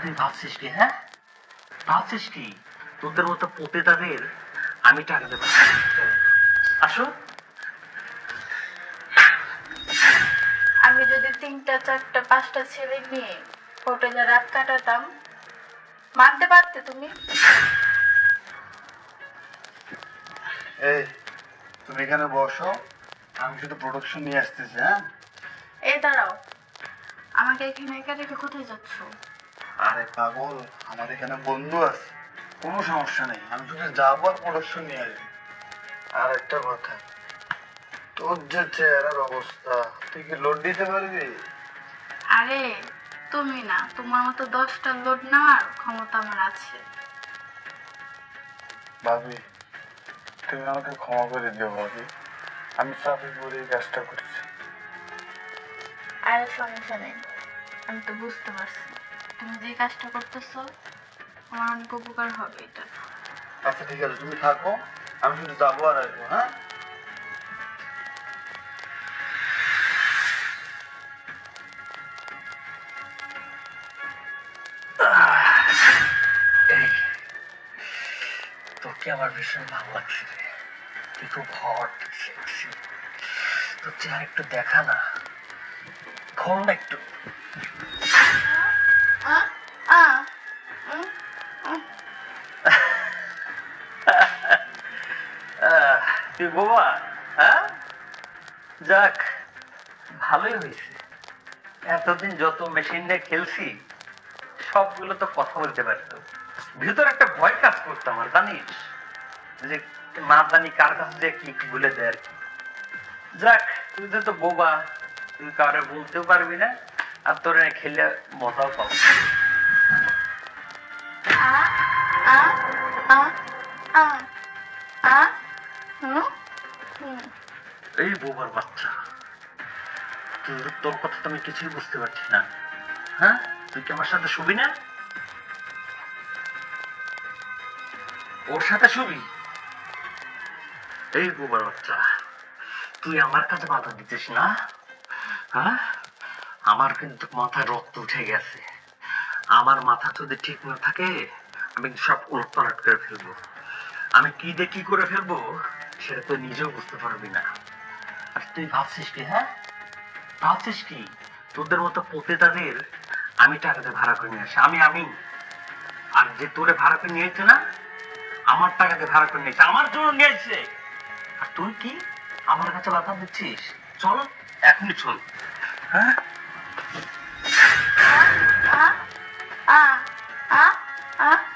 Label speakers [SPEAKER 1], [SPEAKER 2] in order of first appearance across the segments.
[SPEAKER 1] তুই ভাবছিস কি হ্যাঁ? ভাবছিস কি তোদের মতো পতিতাদের আমি টাকা দেবো। আসো।
[SPEAKER 2] আমি যদি তিনটা চারটা পাঁচটা ছেলে নিয়ে হোটেলে রাত কাটাতাম মানতে পারতে তুমি?
[SPEAKER 3] এই তুমি এখানে বসো। আমি শুধু প্রোডাকশন নিয়ে আসতেছি হ্যাঁ?
[SPEAKER 2] এই দাঁড়াও। আমাকে এখানে একা রেখে কোথায় যাচ্ছ?
[SPEAKER 3] আরে পাগল আমার এখানে বন্ধু আছে। কোনো সমস্যা নেই আমি শুধু যাব আর প্রোডাকশন নিয়ে আসব। আর একটা কথা তোর যে চেহারার অবস্থা তুই কি লোড দিতে পারবি?
[SPEAKER 2] আরে তুমি না তোমার মতো দশটা লোড নেওয়ার ক্ষমতা আমার আছে।
[SPEAKER 3] ভাবি তুমি আমাকে ক্ষমা করে দিও ভাবি। আমি চাপে পড়ে এই কাজটা করছি।
[SPEAKER 2] আরে সমস্যা নেই আমি তো বুঝতে পারছি। তুমি যে কাজটা করতেছো আমার অনেক উপকার হবে এটা।
[SPEAKER 3] আচ্ছা ঠিক আছে তুমি থাকো আমি শুধু যাব আর আসব হ্যাঁ?
[SPEAKER 1] এই তোকে আমার ভীষণ ভালো লাগছে রে। তুই খুব হট সেক্সি তোর চেহারা একটু দেখা না খোল না একটু। তুই বোবা হ্যাঁ? যাক, ভালোই হয়েছে। এতদিন যত মেশিন নিয়ে খেলছি, সবগুলো তো কথা বলতে পারতো। ভিতরে একটা ভয় কাজ করতো আমার, জানিস? যে না জানি কার কাছে যে কি ভুলে দেয় আর কি। যাক, তুই তো বোবা তুই কারে বলতেও পারবি না, আর তোর খেলে মজাও পাবো বোবার বাচ্চা। তোর কথা তো আমি কিছুই বুঝতে পারছি না। হ্যাঁ? তুই কি আমার সাথে শুবি না? ওর সাথে শুবি? এই বোবার বাচ্চা, তুই আমার কাছে বাধা দিতেস না। হ্যাঁ? আমার কিন্তু মাথায় রক্ত উঠে গেছে। আমার মাথা যদি ঠিক না থাকে আমি সব উলট পালট করে ফেলব। আমি কি দিয়ে কি করে ফেলব, সেটা তো নিজেও বুঝতে পারবি না। আর তুই ভাবছিস কি হ্যাঁ? ভাবছিস কি? তোদের মতো পতিতাদের আমি টাকাতে ভাড়া করে নিয়ে আসি। আমি আমি। আর যে তোরে ভাড়া করে নিয়েছে না, আমার টাকাতে ভাড়া করে নিয়েছে আমার জন্য নিয়েছে আর তুই কি? আমার কাছে বাধা দিচ্ছিস? চল, এখনই চল। হ্যাঁ?
[SPEAKER 2] আ আ আ।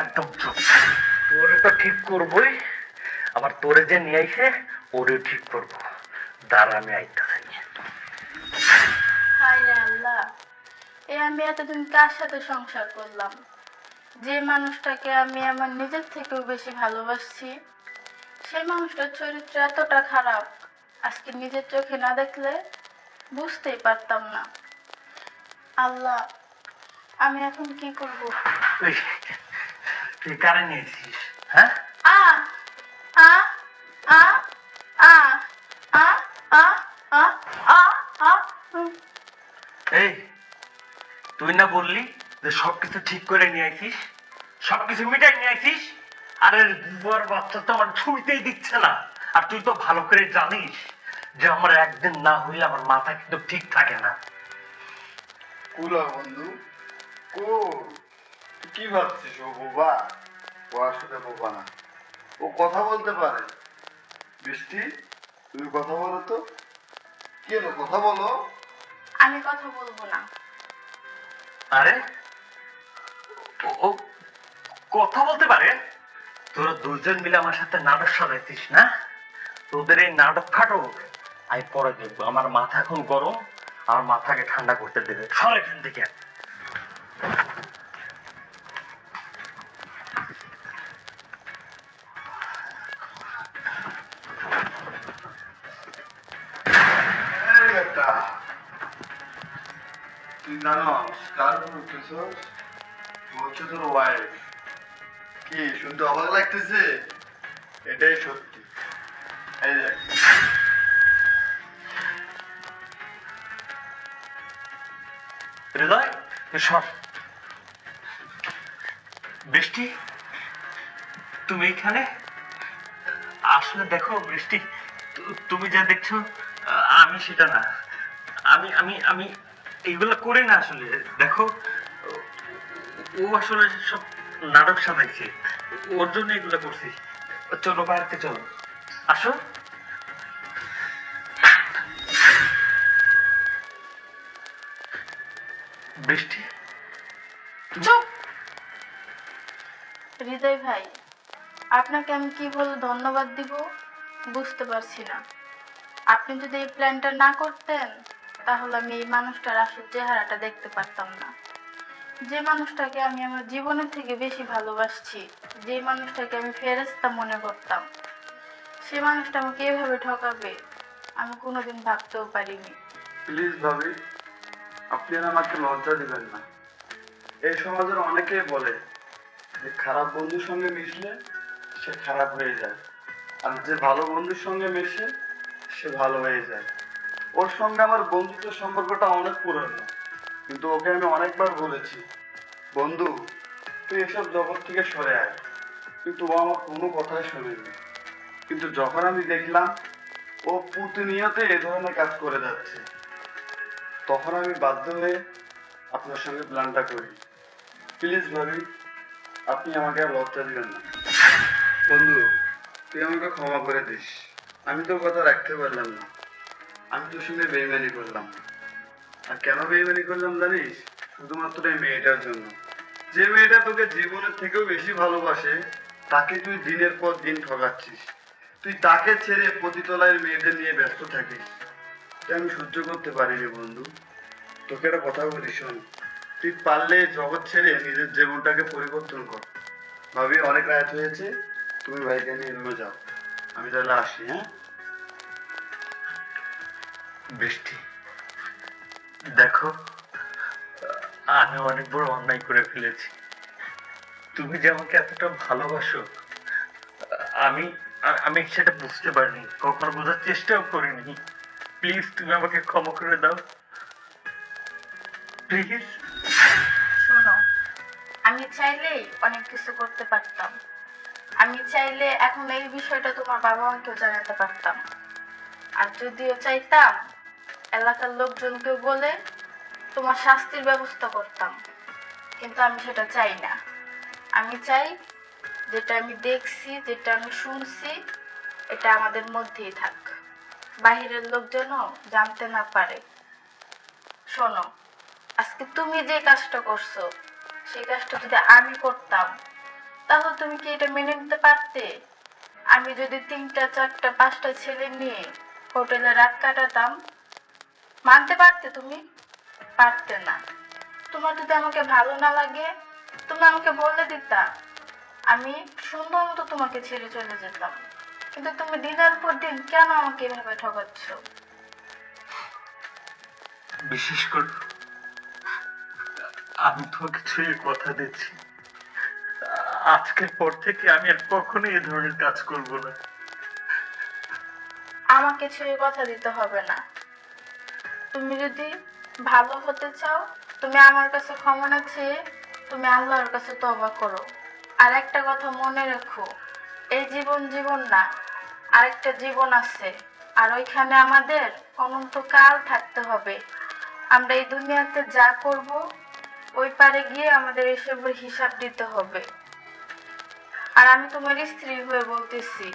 [SPEAKER 1] একদম চুপ। তোরে ঠিক করবই, আবার তোরে যে নিয়ে আইসে ওরে ঠিক করব। দাঁড়া, আমি আইতাছি।
[SPEAKER 2] আল্লাহ এ আমি এতদিন কার সাথে সংসার করলাম? যে মানুষটাকে আমি আমার নিজের থেকেও বেশি ভালোবাসছি সেই মানুষটার চরিত্র এতটা খারাপ, আজকে নিজের চোখে না দেখলে বুঝতেই পারতাম না। আল্লাহ আমি এখন কি করব?
[SPEAKER 1] এই, তুই কারে নিয়েছিস? হ্যাঁ?
[SPEAKER 2] আ আ আ আ আ আ আ আ আ
[SPEAKER 1] এই তুই না বললি যে সবকিছু ঠিক করে নিয়ে আইছিস? সবকিছু মিটাই নিয়ে আইছিস? আরে বুয়ার বাচ্চা তো আমার ছুঁইতেই দিচ্ছে না। আর তুই তো ভালো করে জানিস যে আমার একদিন না হইলে আমার মাথা কিন্তু ঠিক থাকে না।
[SPEAKER 3] কুলা বন্ধু। কো কি ভাবছিস ও বোবা? ও আসলে বোবা না। ও কথা বলতে পারে। বৃষ্টি তুমি কথা বলো তো। কি হলো কথা বলো।
[SPEAKER 2] আমি কথা বলব না।
[SPEAKER 1] আরে ও- কথা বলতে পারে? তোরা দুজন মিলে আমার সাথে নাটক সাজাইছিস না? তোদের এই নাটক ফাটক আমি পরে দেখব। আমার মাথা এখন গরম আমার মাথাকে ঠান্ডা করতে দেবে। সর এখান থেকে।
[SPEAKER 3] কি শুনতে অবাক লাগতেছে এটাই সত্যি
[SPEAKER 1] বৃষ্টি? তুমি এখানে? আসলে দেখো বৃষ্টি তুমি যা দেখছ আমি সেটা না। আমি আমি আমি এইগুলো করি না আসলে। দেখো, ও- আসলে সব নাটক সাজাইছে। ওর জন্য এগুলো করছি। চলো, বাড়িতে চলো। আসো। বৃষ্টি?
[SPEAKER 2] হৃদয় ভাই, আপনাকে আমি কি বলে ধন্যবাদ দিব? বুঝতে পারছি না। আপনি যদি এই প্ল্যানটা না করতেন তাহলে আমি এই মানুষটার আসল চেহারাটা দেখতে পারতাম না। যে মানুষটাকে আমি আমার জীবনের থেকে বেশি ভালোবাসছি, যে মানুষটাকে আমি ফেরেস্তা মনে করতাম, সে মানুষটা আমাকে এভাবে ঠকাবে, আমি কোনোদিন ভাবতেও পারিনি।
[SPEAKER 3] প্লিজ ভাবি, আপনি আর আমাকে লজ্জা দিবেন না। এই সমাজের অনেকেই বলে যে খারাপ বন্ধুর সঙ্গে মিশলে সে খারাপ হয়ে যায়, আর যে ভালো বন্ধুর সঙ্গে মেশে সে ভালো হয়ে যায়। ওর সঙ্গে আমার বন্ধুত্বের সম্পর্কটা অনেক পুরনো, কিন্তু ওকে আমি অনেকবার বলেছি, বন্ধু, তুই এসব জগৎ থেকে সরে আয়। কিন্তু ও আমার কোনো কথাই শোনেনি। কিন্তু যখন আমি দেখলাম, ও প্রতিনিয়ত এ ধরনের কাজ করে যাচ্ছে, তখন আমি বাধ্য হয়ে আপনার সঙ্গে প্ল্যানটা করি। প্লিজ ভাবি, আপনি আমাকে আর লজ্জা দিবেন না। বন্ধু, তুই আমাকে ক্ষমা করে দিস। আমি তোর কথা রাখতে পারলাম না। আমি তোর সঙ্গে বেইমানি করলাম। আর কেন বেইমানি করলাম জানিস? শুধুমাত্র এই মেয়েটার জন্য। যে মেয়েটা তোকে জীবনের থেকেও বেশি ভালোবাসে, তাকে তুই দিনের পর দিন ঠকাচ্ছিস তুই তাকে ছেড়ে পতিতলায় মেয়েদের নিয়ে ব্যস্ত থাকিস। আমি সহ্য করতে পারিনি, বন্ধু। তোকে একটা কথা বলি, শোন। তুই পারলে জগৎ ছেড়ে নিজের জীবনটাকে পরিবর্তন কর। ভাবি, অনেক রাত হয়েছে। তুমি ভাইকে নিয়ে রুমে যাও। আমি তাহলে আসি হ্যাঁ?
[SPEAKER 1] বৃষ্টি। দেখো, আমি অনেক বড় অন্যায় করে ফেলেছি। তুমি যে আমাকে এতটা ভালোবাসো, আমি আমি সেটা বুঝতে পারিনি, কখনো বোঝার চেষ্টাও করিনি। প্লিজ, তুমি আমাকে ক্ষমা করে দাও। প্লিজ।
[SPEAKER 2] শোনো, আমি চাইলেই অনেক কিছু করতে পারতাম। আমি চাইলে এখন এই বিষয়টা তোমার বাবা মাকেও জানাতে পারতাম। আর যদিও চাইতাম এলাকার লোকজনকে বলে তোমার শাস্তির ব্যবস্থা করতাম। কিন্তু আমি সেটা চাই না। আমি চাই যেটা আমি দেখছি, যেটা আমি শুনছি, এটা আমাদের মধ্যেই থাক। বাহিরের লোক যেন জানতে না পারে। শোনো, আজকে তুমি যে কাজটা করছ, সেই কাজটা যদি আমি করতাম, তাহলে তুমি কি এটা মেনে নিতে পারতে? আমি যদি তিনটা, চারটা, পাঁচটা ছেলে নিয়ে হোটেলে রাত কাটাতাম মানতে পারতে তুমি? পারতে না। তোমার যদি আমাকে ভালো না লাগে তুমি আমাকে বলে দিতা আমি সুন্দর মতো তোমাকে ছেড়ে চলে যেতাম। কিন্তু তুমি দিনের পর দিন কেন আমাকে এভাবে ঠকাচ্ছ?
[SPEAKER 1] বিশেষ করে আমি তোমাকে ছুঁয়ে কথা দিচ্ছি। আজকের পর থেকে আমি আর কখনো এই ধরনের কাজ করব না।
[SPEAKER 2] আমাকে ছুঁয়ে কথা দিতে হবে না। তুমি যদি ভালো হতে চাও, তুমি আমার কাছে ক্ষমা চেয়ে তুমি আল্লাহর কাছে তবা করো। আর একটা কথা মনে রেখো, এই জীবন জীবন না, আরেকটা জীবন আছে, আর ওইখানে আমাদের অনন্তকাল থাকতে হবে। আমরা এই দুনিয়াতে যা করব, ওই পারে গিয়ে আমাদের এসবের হিসাব দিতে হবে। আর আমি তোমার স্ত্রী হয়ে বলতেছি,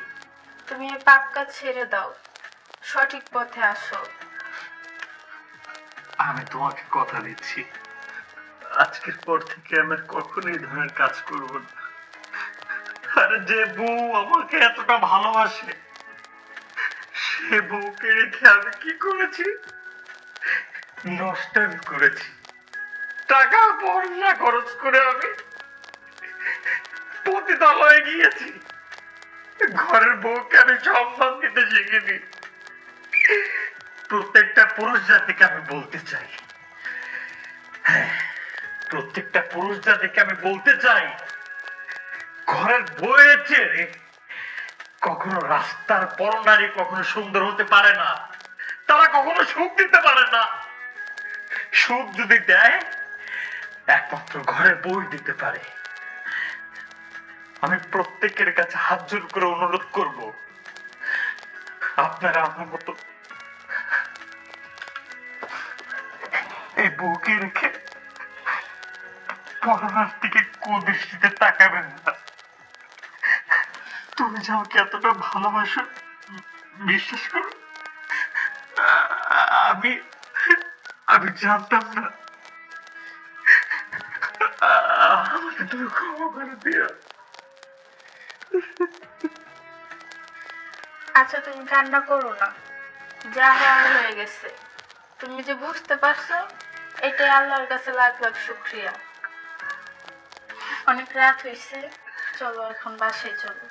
[SPEAKER 2] তুমি এই পাপ কাজ ছেড়ে দাও, সঠিক পথে আসো।
[SPEAKER 1] আমি তোমাকে কথা দিচ্ছি। আজকের পর থেকে আমি কখনো এই ধরনের কাজ করব না। আরে যে বউ আমাকে এতটা ভালোবাসে, সে বউকে রেখে আমি কি করেছি? নষ্ট করেছি। টাকা পয়সা খরচ করে আমি পতিতালয়ে গিয়েছি। ঘরের বউকে আমি সম্মান দিতে শিখিনি। প্রত্যেকটা পুরুষ জাতিকে আমি বলতে চাই। হ্যাঁ, প্রত্যেকটা পুরুষ জাতিকে আমি বলতে চাই ঘরের বইয়ের চেয়ে কখনো রাস্তার পরনারী কখনো সুন্দর হতে পারে না। তারা কখনো সুখ দিতে পারে না। সুখ যদি দেয় একমাত্র ঘরে বই দিতে পারে। আমি প্রত্যেকের কাছে হাত জোর করে অনুরোধ করব আপনারা আমার মতো এই বউকে রেখে পড়ার দিকে কুদৃষ্টিতে তাকাবেন না। তুমি যে আমাকে এতটা ভালোবাসো, বিশ্বাস করো? আমি আমি জানতাম না। আমাকে তুমি ক্ষমা করে দিও।
[SPEAKER 2] আচ্ছা তুমি কান্না করো না। যা হয়ে গেছে। তুমি যে বুঝতে পারছ এটাই আল্লাহর কাছে লাখ লাখ শুক্রিয়া। অনেক রাত হয়েছে চলো এখন বাসায় চলো।